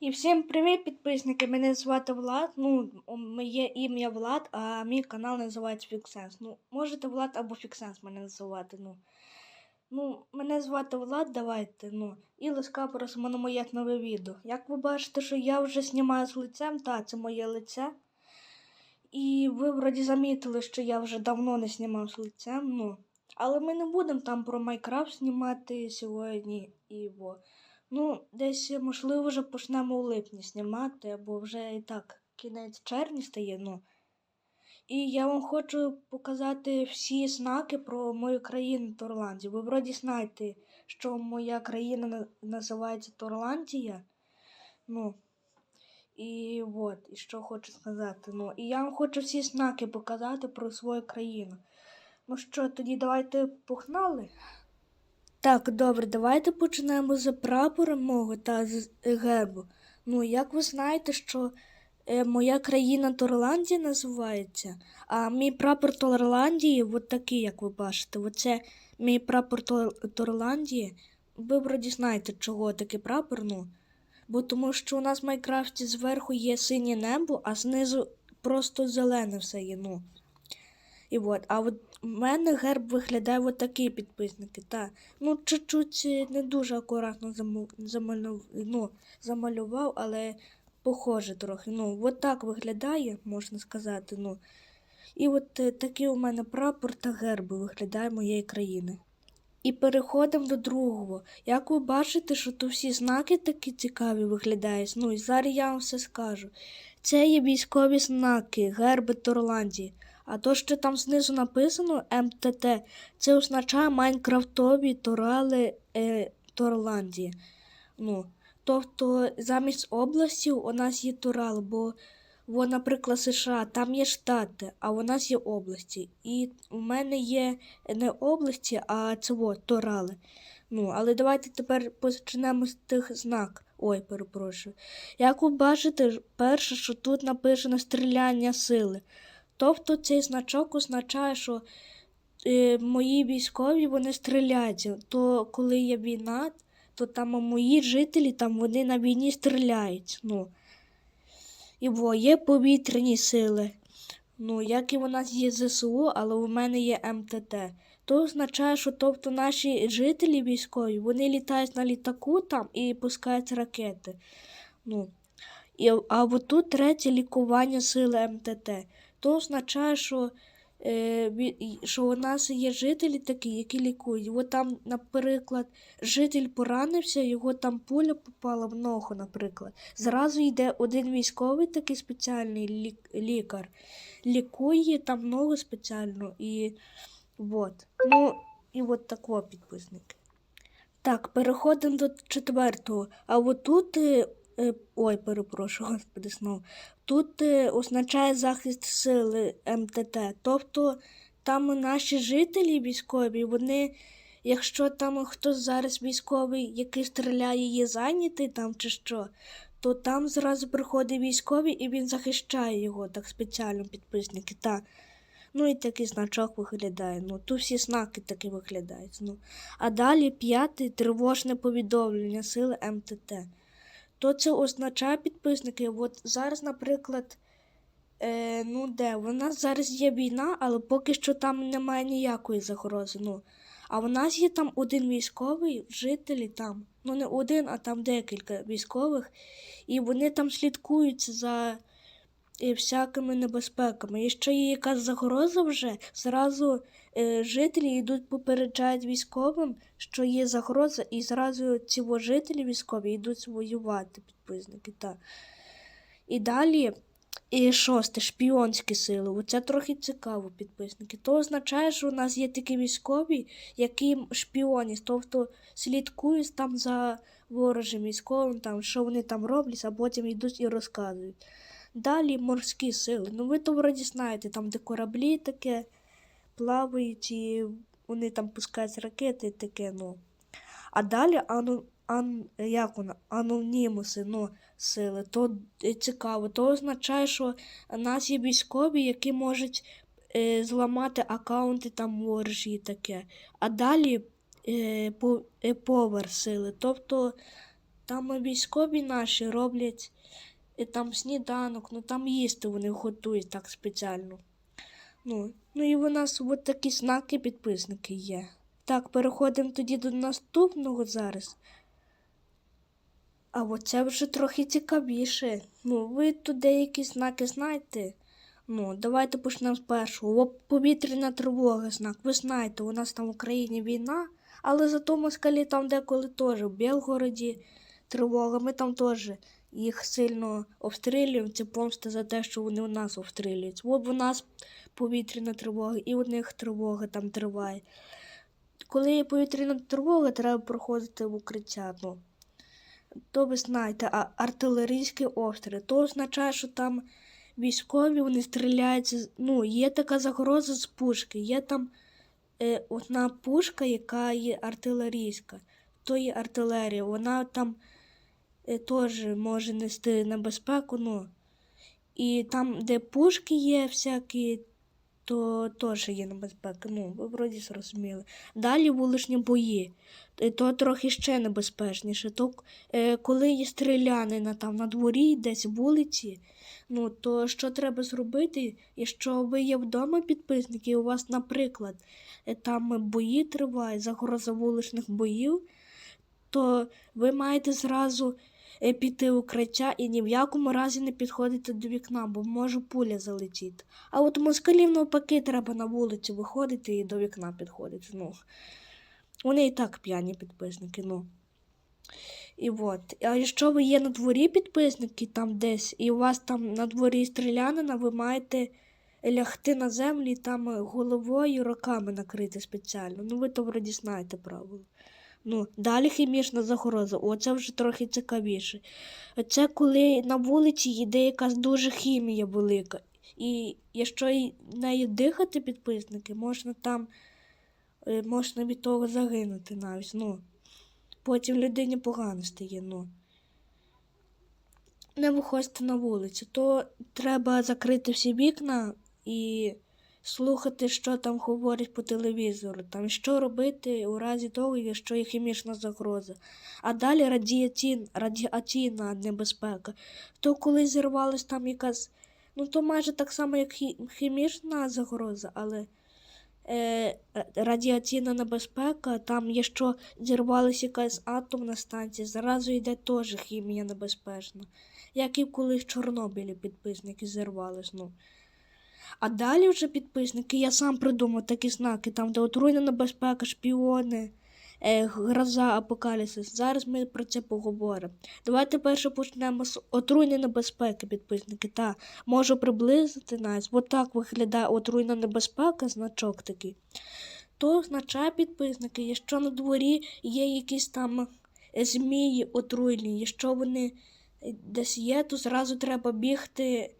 І всім привіт, підписники! Мене звати Влад. Ну, моє ім'я Влад, а мій канал називається Фіксенс. Ну, можете Влад або Фіксенс мене називати. Ну, ну мене звати Влад, давайте. ну, І ласка просимо на моє нове відео. Як ви бачите, що я вже знімаю з лицем, так, це моє лице. І ви вроді замітили, що я вже давно не знімав з лицем. ну. Але ми не будемо там про Майнкрафт знімати сьогодні і бо. Ну, десь, можливо, вже почнемо у липні знімати, або вже і так кінець червня стає. ну. І я вам хочу показати всі знаки про мою країну Торландію. Ви вроді знаєте, що моя країна називається Торландія. Ну, і от, і що хочу сказати. Ну, і я вам хочу всі знаки показати про свою країну. Ну що, тоді давайте погнали. Так, добре, давайте почнемо з прапора мого та з гербу. Ну, як ви знаєте, що е, моя країна Торландія називається, а мій прапор Торландії, от такий, як ви бачите, оце мій прапор Торландії. Ви вроді знаєте, чого такий прапор, ну. Бо тому що у нас в Майнкрафті зверху є синє небо, а знизу просто зелене все є, ну. І от, а от у мене герб виглядає от такий підписники. Та. Ну, чуть-чуть е, не дуже акуратно замалював, ну, замалював, але похоже трохи. Ну, от виглядає, можна сказати. Ну. І от е, такий у мене прапор та герби виглядає моєї країни. І переходимо до другого. Як ви бачите, що тут всі знаки такі цікаві виглядають. Ну і зараз я вам все скажу. Це є військові знаки, герби Торландії. А то, що там знизу написано МТТ, це означає Майнкрафтові Торали е, Торландії. Ну, тобто замість областів у нас є Торал, бо, бо, наприклад, США, там є штати, а у нас є області. І у мене є не області, а це от, Торали. Ну, але давайте тепер почнемо з тих знак. Ой, перепрошую. Як ви бачите, перше, що тут написано стріляння сили. Тобто цей значок означає, що е, мої військові вони стріляються. То коли є війна, то там мої жителі там вони на війні стріляють. Ну. І бо є повітряні сили. Ну, як і у нас є ЗСУ, але у мене є МТТ. То означає, що тобто наші жителі військові вони літають на літаку там і пускають ракети. Ну, і, а тут третє лікування сили МТТ. То означає, що, е, що у нас є жителі такі, які лікують. От там, наприклад, житель поранився, його там пуля попала в ногу, наприклад. Зразу йде один військовий такий спеціальний лік- лікар, лікує там ногу спеціально і от. Ну, і от такого підписники. Так, переходимо до четвертого. А от тут. е, е, Ой, перепрошую, господи, знову. Тут е, означає захист сили МТТ. Тобто там наші жителі військові, вони, якщо там хтось зараз військовий, який стріляє, є зайнятий там чи що, то там зразу приходить військовий і він захищає його так спеціально підписники. Та. Ну і такий значок виглядає. Ну, тут всі знаки такі виглядають. Ну. А далі п'ятий тривожне повідомлення сили МТТ. То це означає підписники. От зараз, наприклад, е, ну де, у нас зараз є війна, але поки що там немає ніякої загрози. Ну. А у нас є там один військовий, жителі там. Ну не один, а там декілька військових, і вони там слідкують за всякими небезпеками. Якщо є якась загроза вже, зразу е, жителі йдуть попереджають військовим, що є загроза, і зразу ці жителі військові йдуть воювати, підписники. Та. І далі. І шосте, шпіонські сили. Оце трохи цікаво, підписники. То означає, що у нас є такі військові, які шпіонять, тобто слідкують там за ворожим військовим, там, що вони там роблять, а потім йдуть і розказують. Далі морські сили. Ну ви то вроді знаєте, там де кораблі таке плавають і вони там пускають ракети і таке, ну. А далі ану, ан, як вона, анонімуси, ну, сили, то цікаво. То означає, що нас є військові, які можуть е, зламати аккаунти там ворожі і таке. А далі е, е, повер сили. Тобто Там військові наші роблять е, там сніданок, ну там їсти вони готують так спеціально. Ну, ну і у нас от такі знаки підписники є. Так, переходимо тоді до наступного зараз. А от це вже трохи цікавіше. Ну, ви тут деякі знаки знаєте. Ну, давайте почнемо з першого. Повітряна тривога знак. Ви знаєте, у нас там в Україні війна, але зато москалі там деколи теж в Білгороді тривога. Ми там теж їх сильно обстрілюємо. Це помста за те, що вони у нас обстрілюють. От у нас повітряна тривога, і у них тривога там триває. Коли є повітряна тривога, треба проходити в укриття. Ну, то ви знаєте, а артилерійські обстріли, то означає, що там військові вони стріляють. Ну, є така загроза з пушки. Є там е, одна пушка, яка є артилерійська, то є артилерія. Вона там теж може нести небезпеку. Ну, і там, де пушки є всякі, то теж є небезпека. Ну, ви вроді зрозуміли. Далі вуличні бої. Е, То трохи ще небезпечніше. То е, коли є стрілянина там на дворі, десь вулиці, ну то що треба зробити, якщо ви є вдома підписники, і у вас, наприклад, е, там бої тривають, загроза вуличних боїв, то ви маєте зразу е, піти в укриття і ні в якому разі не підходити до вікна, бо може пуля залетіти. А от москалів навпаки треба на вулицю виходити і до вікна підходити. Ну, вони і так п'яні підписники, ну. І от. А якщо ви є на дворі підписники там десь, і у вас там на дворі стрілянина, ви маєте лягти на землю і там е, головою руками накрити спеціально. Ну, ви то вроді знаєте правило. Ну, далі хімічна загроза. Оце вже трохи цікавіше. Це коли на вулиці йде якась дуже хімія велика. І якщо нею дихати підписники, можна там е, можна від того загинути навіть. Ну, потім людині погано стає. Ну. Не виходьте на вулицю, то треба закрити всі вікна і слухати, що там говорять по телевізору, там що робити у разі того, якщо є хімічна загроза. А далі радіаційна, радіаційна небезпека. То коли зірвалась там якась, ну то майже так само, як хімічна загроза, але е, радіаційна небезпека, там якщо зірвалася якась атомна станція, зразу йде теж хімія небезпечна. Як і коли в Чорнобилі підписники зірвались. Ну. А далі вже підписники, я сам придумав такі знаки, там, де отруйна небезпека, шпіони, е, гроза, апокаліпсис. Зараз ми про це поговоримо. Давайте перше почнемо з отруйної небезпеки, підписники. Та можу приблизити нас. От так виглядає отруйна небезпека, значок такий. То означає підписники, якщо на дворі є якісь там е, змії отруйні, якщо вони е, десь є, то зразу треба бігти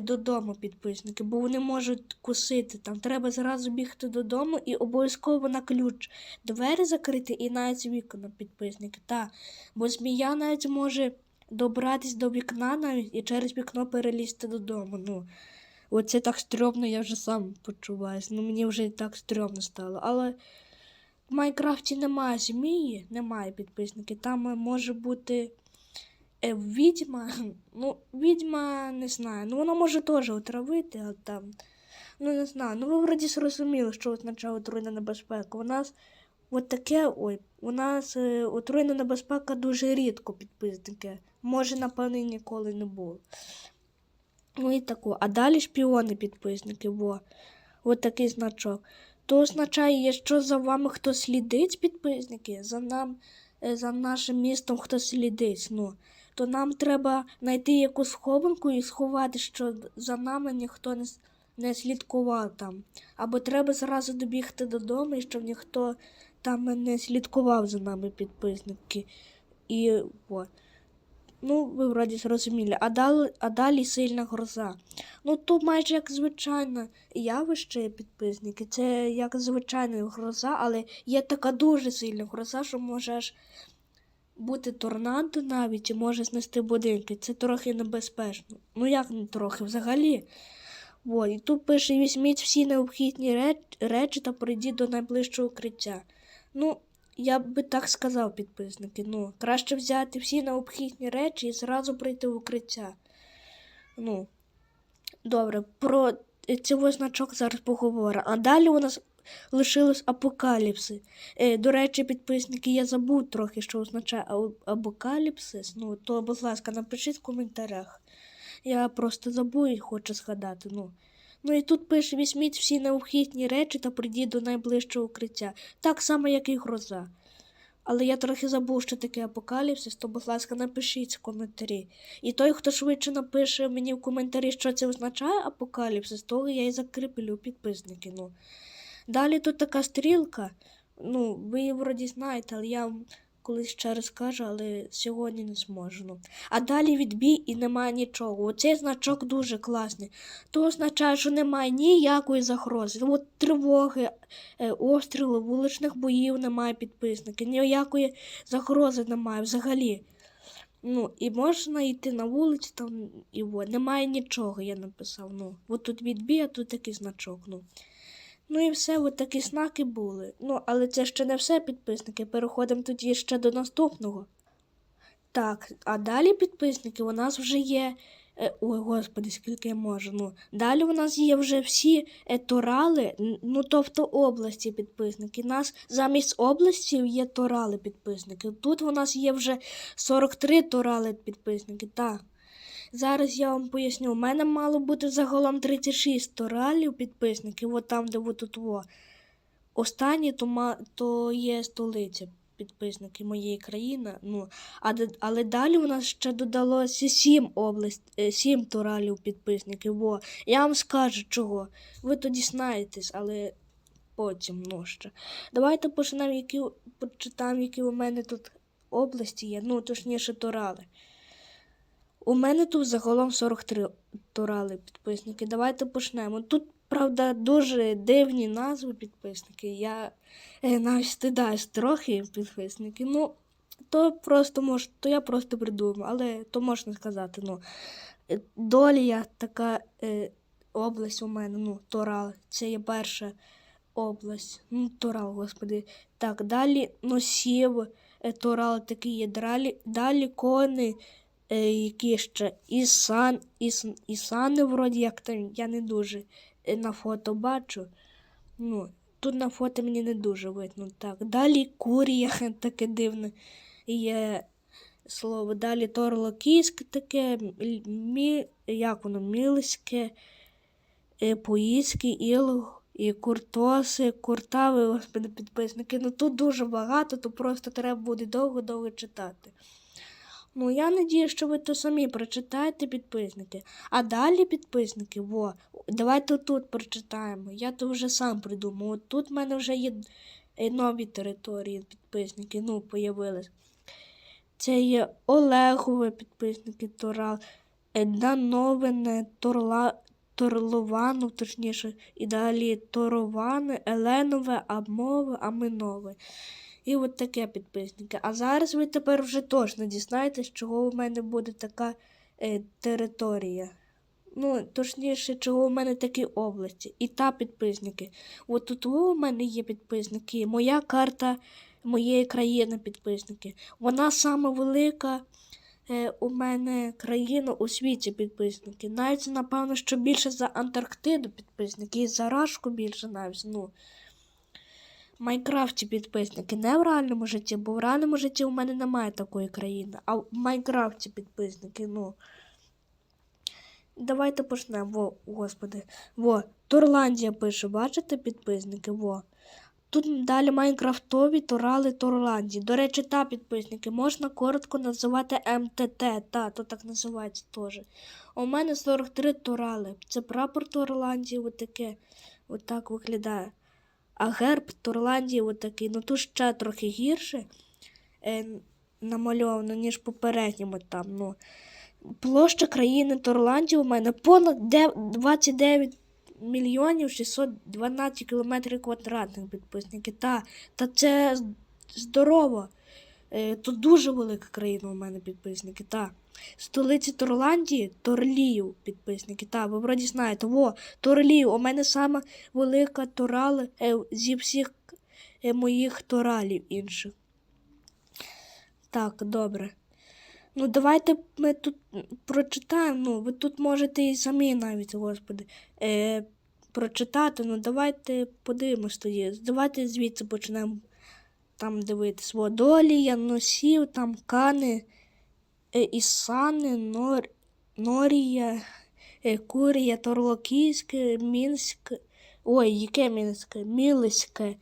додому підписники, бо вони можуть кусити. Там треба зразу бігти додому і обов'язково на ключ двері закрити і навіть вікна підписники. Та, бо змія навіть може добратись до вікна навіть і через вікно перелізти додому. Ну, оце так стрьомно, я вже сам почуваюся. Ну, мені вже так стрьомно стало. Але в Майнкрафті немає змії, немає підписники. Там е, може бути е, відьма. Ну, відьма не знаю. Ну, вона може теж отравити, а там. Ну, не знаю. Ну, ви вроді зрозуміли, що означає отруйна небезпека. У нас от таке, ой, у нас е, отруйна небезпека дуже рідко підписники. Може, напевно, ніколи не було. Ну і таку. А далі шпіони підписники, во. От такий значок. То означає, якщо за вами хтось слідить, підписники, за нам, е, за нашим містом хтось слідить, ну, то нам треба знайти якусь схованку і сховати, що за нами ніхто не, не слідкував там. Або треба зразу добігти додому, і щоб ніхто там не слідкував за нами підписники. І о. Ну, ви вроді зрозуміли. А далі, а далі сильна гроза. Ну, то майже як звичайне явище підписники. Це як звичайна гроза, але є така дуже сильна гроза, що може аж бути торнадо навіть і може знести будинки. Це трохи небезпечно. Ну як не трохи, взагалі. О, і тут пише: візьміть всі необхідні речі та прийдіть до найближчого укриття. Ну, я би так сказав, підписники. Ну, краще взяти всі необхідні речі і зразу прийти в укриття. Ну, добре, про е, цей значок зараз поговоримо. А далі у нас лишилось апокаліпси. Е, до речі, підписники, я забув трохи, що означає апокаліпсис. Ну, то, будь ласка, напишіть в коментарях. Я просто забув і хочу згадати. Ну. ну і тут пише: візьміть всі необхідні речі та прийдіть до найближчого укриття. Так само, як і гроза. Але я трохи забув, що таке апокаліпсис, то, будь ласка, напишіть в коментарі. І той, хто швидше напише мені в коментарі, що це означає апокаліпсис, того я і закріплю підписники. Ну. Далі тут така стрілка. Ну, ви її вроді знаєте, але я вам колись ще раз кажу, але сьогодні не зможу. Ну. А далі відбій і немає нічого. Оцей значок дуже класний. То означає, що немає ніякої загрози. От тривоги, е, обстріли, вуличних боїв немає підписники, ніякої загрози немає взагалі. Ну, і можна йти на вулицю там, і от, немає нічого, я написав. Ну, от тут відбій, а тут такий значок. Ну. Ну і все, от такі знаки були. Ну, але це ще не все, підписники. Переходимо тоді ще до наступного. Так, а далі підписники у нас вже є. е, Ой, господи, скільки я можу. Ну, далі у нас є вже всі е, торали, ну тобто області підписники. У нас замість областів є торали підписники. Тут у нас є вже 43 торали підписники. Так. Зараз я вам поясню. У мене мало бути загалом 36 торалів підписників, от там, де тут во. Останні то, то є столиця підписники моєї країни. Ну, а, але далі у нас ще додалося 7 область, 7 туралів підписників. Во. Я вам скажу чого. Ви тоді знаєтесь, але потім ну ще. Давайте почнемо, які почитаємо, які у мене тут області є, ну точніше турали. У мене тут загалом 43 турали підписники. Давайте почнемо. Тут, правда, дуже дивні назви підписники. Я е, навіть стидаюсь трохи підписники. Ну, то просто мож, то я просто придумав, але то можна сказати. Ну, Е, Долія така е, область у мене, ну, Торал. Це є перша область. Ну, Торал, господи. Так, далі носів, е, Торал такий є. Далі, далі кони, які ще Ісан, Іс, Ісани, вроді як там, я не дуже е, на фото бачу. Ну, тут на фото мені не дуже видно. Так, далі курія, таке дивне є слово. Далі торлокійське таке, мі, як воно, мілське, е, поїське, іл, і куртоси, куртави, господи, підписники. Ну тут дуже багато, то просто треба буде довго-довго читати. Ну, я надію, що ви то самі прочитаєте підписники. А далі підписники, во, давайте тут прочитаємо. Я то вже сам придумав. От тут в мене вже є е, нові території підписники, ну, появились. Це є Олегове підписники Торал, е, Дановине, Торла, Торлованов, точніше, і далі Тороване, Еленове, Амове, Аминове. І от таке підписники. А зараз ви тепер вже точно дізнаєтесь, чого у мене буде така е, територія. Ну, точніше, чого у мене такі області. І та підписники. От тут у мене є підписники. Моя карта моєї країни підписники. Вона сама велика е, у мене країна у світі підписники. Навіть, напевно, що більше за Антарктиду підписники, і за Рашку більше навіть. Ну. Майнкрафті підписники, не в реальному житті, бо в реальному житті у мене немає такої країни, а в Майнкрафті підписники, ну. Давайте почнемо. Во, господи. Во, Турландія пише, бачите підписники? Во. Тут далі Майнкрафтові Торали Торландії. До речі, та підписники можна коротко називати МТТ, та, то так називається теж. У мене 43 Торали. Це прапор Торландії, отаке. Отак виглядає. А герб Торландії отакий. Ну тут ще трохи гірше е, намальовано, ніж попередньому там. Ну. Площа країни Торландії у мене понад де- 29 мільйонів 612 кілометрів квадратних підписники. Та, та це здорово. Е, Тут дуже велика країна у мене підписники. Та. Столиці Торландії Торлію підписники. Та, ви вроді знаєте. Во, Торлію. У мене сама велика Торал е, зі всіх е, моїх торалів інших. Так, добре. Ну, давайте ми тут прочитаємо. Ну, ви тут можете і самі навіть, господи, е, прочитати. Ну, давайте подивимось тоді. Давайте звідси почнемо там дивитись. Водолія, носів, там кани, Ісани, Нор, Норія, е, Курія, Торлокійське, Мінськ. Ой, яке Мінське? Мілиське.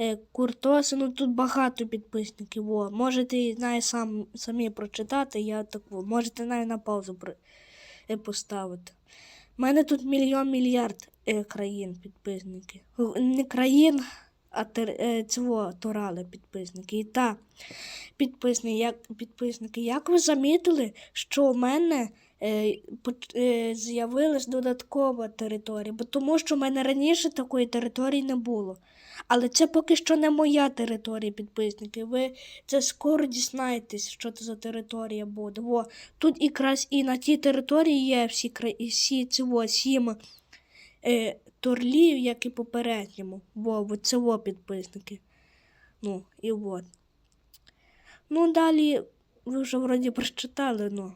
Е, Куртоси, ну тут багато підписників. Во. Можете навіть сам, самі прочитати, я так можете навіть на паузу е, поставити. У мене тут мільйон мільярд е, країн підписники. Г- Не країн, е, цього торали підписники. І та підписники, як, підписники, як ви замітили, що у мене е, е, з'явилась додаткова територія, бо тому що в мене раніше такої території не було. Але це поки що не моя територія, підписники. Ви це скоро дізнаєтесь, що це за територія буде. Во, тут якраз і на тій території є всі, всі цього, сім е, торлів, як і попередньому. Во, во, це во підписники. Ну, і от. Ну, далі ви вже вроді прочитали, ну.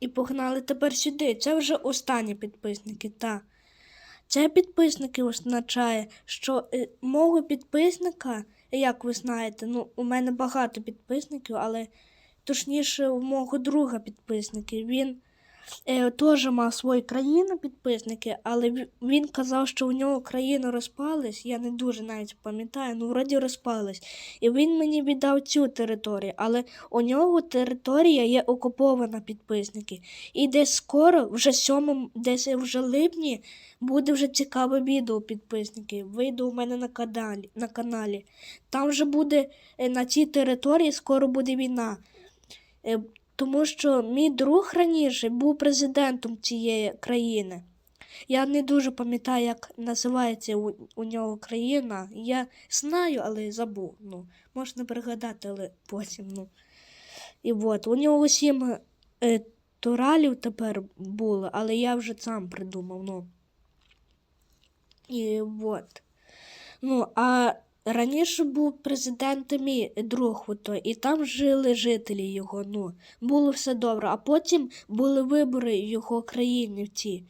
І погнали тепер сюди. Це вже останні підписники, та. Це підписники означає, що е, мого підписника, як ви знаєте, ну, у мене багато підписників, але точніше, у мого друга підписники. Він е, теж мав свої країни підписники, але він казав, що у нього країна розпалась. Я не дуже навіть пам'ятаю, ну вроді розпалась. І він мені віддав цю територію, але у нього територія є окупована підписники. І десь скоро, вже 7, десь вже липні, буде вже цікаве відео підписники. Вийде у мене на каналі. На каналі. Там вже буде е, на цій території скоро буде війна. Тому що мій друг раніше був президентом цієї країни. Я не дуже пам'ятаю, як називається у, у нього країна. Я знаю, але забув. Ну, можна пригадати, але потім. Ну. І от, у нього сім е, туралів тепер було, але я вже сам придумав. Ну. І от. Ну, а раніше був президент мій друг, і там жили жителі його. Ну, було все добре. А потім були вибори його країні в цій.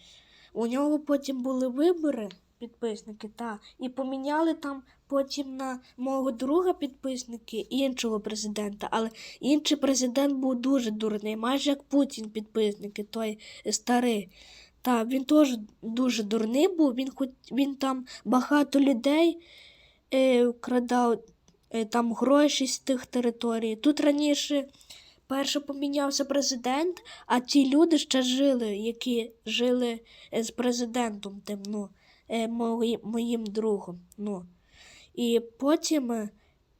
У нього потім були вибори, підписники, та, і поміняли там потім на мого друга підписники іншого президента. Але інший президент був дуже дурний, майже як Путін підписники, той старий. Та він теж дуже дурний був. Він хоч він там багато людей вкрадав е, там гроші з тих територій. Тут раніше перше помінявся президент, а ті люди ще жили, які жили е, з президентом тим, ну, е, мої- моїм другом. Ну. І потім, е,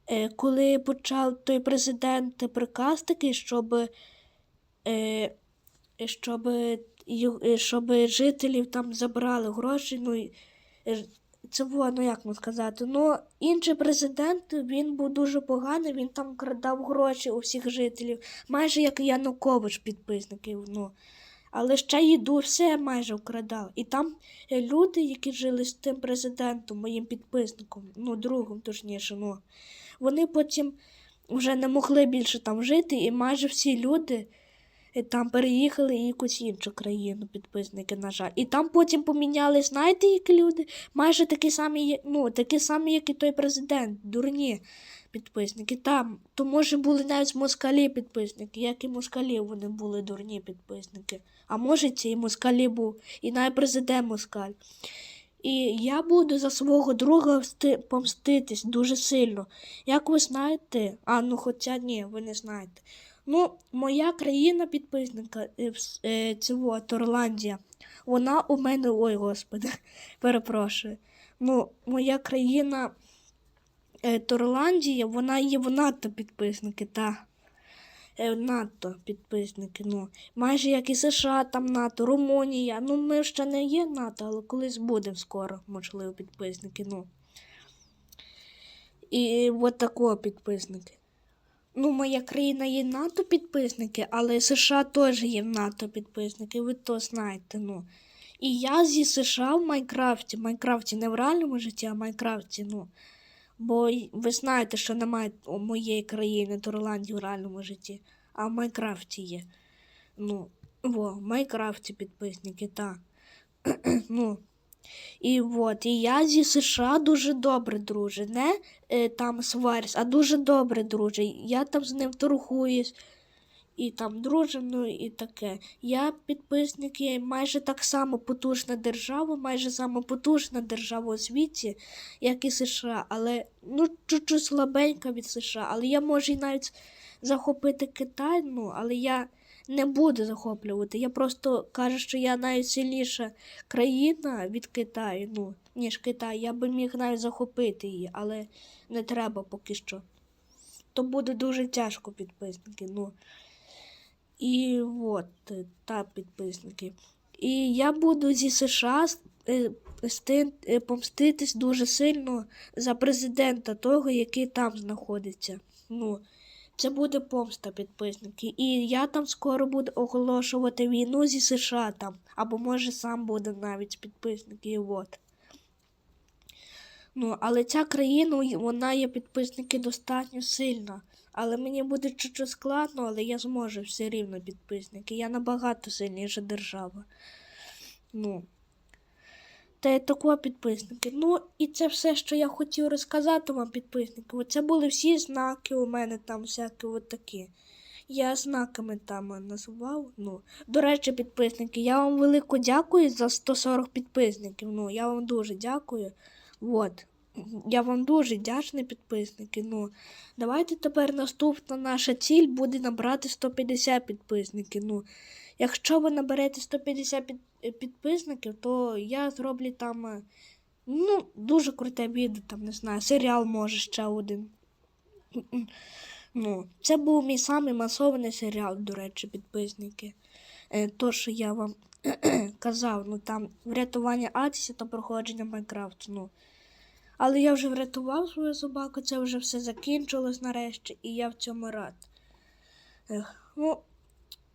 е, коли почав той президент приказ такий, щоб, е, щоб, е, щоб жителів там забрали гроші, ну, е, це во, ну як можна сказати. Ну, інший президент він був дуже поганий, він там крадав гроші у всіх жителів, майже як Янукович підписників. Ну. Але ще їду все майже вкрадав. І там люди, які жили з тим президентом, моїм підписником, ну, другом, точніше, ну, вони потім вже не могли більше там жити, і майже всі люди е, там переїхали в якусь іншу країну, підписники, на жаль. І там потім поміняли, знаєте, які люди? Майже такі самі, ну, такі самі, як і той президент, дурні підписники. Там, то може були навіть москалі підписники, як і москалі вони були дурні підписники. А може це і москалі був, і навіть президент москаль. І я буду за свого друга помститись дуже сильно. Як ви знаєте, а ну хоча ні, ви не знаєте. Ну, моя країна підписника е, е, цього Торландія. Вона у мене, ой, господи, перепрошую. Ну, моя країна е, Торландія, вона є в НАТО підписники, та. НАТО підписники. Ну, майже як і США, там НАТО, Румунія. Ну, ми ще не є НАТО, але колись будемо скоро, можливо, підписники. Ну. І от такого підписники. Ну, моя країна є НАТО підписники, але США теж є НАТО підписники, ви то знаєте. ну. І я зі США в Майнкрафті, в Майнкрафті не в реальному житті, а в Майнкрафті, ну. Бо ви знаєте, що немає моєї країни Турландії в реальному житті, а в Майнкрафті є. Ну, во, в Майнкрафті підписники, так. ну. І от, і я зі США дуже добре друже. Не е, там сварюсь, а дуже добре друже. Я там з ним торгуюсь. І там дружимо, ну і таке. Я підписник підписники майже так само потужна держава, майже сама потужна держава у світі, як і США, але ну чуть-чуть слабенька від США. Але я можу і навіть захопити Китай, ну, але я не буду захоплювати. Я просто кажу, що я навіть сильніша країна від Китаю, ну, ніж Китай. Я би міг навіть захопити її, але не треба поки що. То буде дуже тяжко підписники. ну. І от, та підписники. І я буду зі США е, е, помститись дуже сильно за президента того, який там знаходиться. Ну, це буде помста підписники. І я там скоро буду оголошувати війну зі США там. Або може сам буде навіть підписники. От. Ну, але ця країна, вона є підписники достатньо сильна. Але мені буде чуть-чуть складно, але я зможу все рівно підписники. Я набагато сильніша держава. Ну. Та й такого підписники. Ну, і це все, що я хотів розказати вам, підписники. Оце були всі знаки у мене там всякі от такі. Я знаками там називав. Ну, до речі, підписники, я вам велико дякую за 140 підписників. Ну, я вам дуже дякую. От. Я вам дуже вдячний, підписники. Ну, давайте тепер наступна наша ціль буде набрати 150 підписників. Ну, якщо ви наберете 150 під, е, підписників, то я зроблю там е, ну, дуже круте відео, там, не знаю, серіал може ще один. Ну, це був мій самий масований серіал, до речі, підписники. Е, то, що я вам казав, ну там врятування Атіса та проходження Майнкрафту. Ну. Але я вже врятував свою собаку, це вже все закінчилось нарешті, і я в цьому рад. Ех, ну,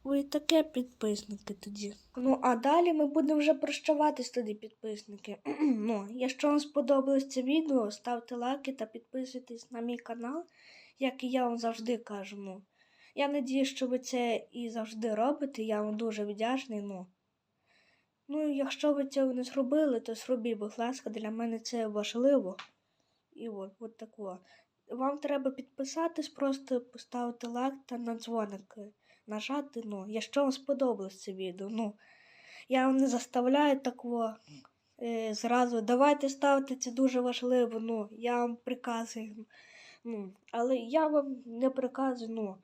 ви таке підписники тоді. Ну, а далі ми будемо вже прощаватись тоді, підписники. ну, якщо вам сподобалось це відео, ставте лайки та підписуйтесь на мій канал, як і я вам завжди кажу. Ну, я надію, що ви це і завжди робите. Я вам дуже вдячний. Ну, ну якщо ви цього не зробили, то зробіть, будь ласка, для мене це важливо. І от, от тако. Вам треба підписатись, просто поставити лайк та на дзвоник е, нажати. Ну, якщо вам сподобалось це відео. Ну, я вам не заставляю такого е, зразу. Давайте ставте це дуже важливо. Ну, я вам приказую. Ну, але я вам не приказую. Ну,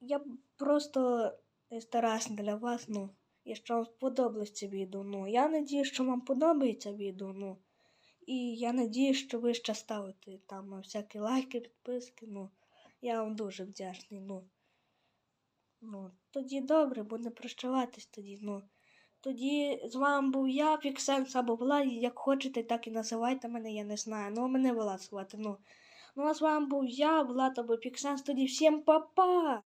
я просто е, стараюся для вас. Ну, якщо вам сподобалось це відео. Ну, я надію, що вам подобається відео. Ну, і я надію, що ви ще ставите там всякі лайки, підписки. Ну, я вам дуже вдячний. Ну, ну тоді добре, будемо прощаватись тоді. Ну, тоді з вами був я, Піксенс або Влад, як хочете, так і називайте мене, я не знаю. Ну, мене Влад звати. Ну, ну а з вами був я, Влад або Піксенс. Тоді всім па-па!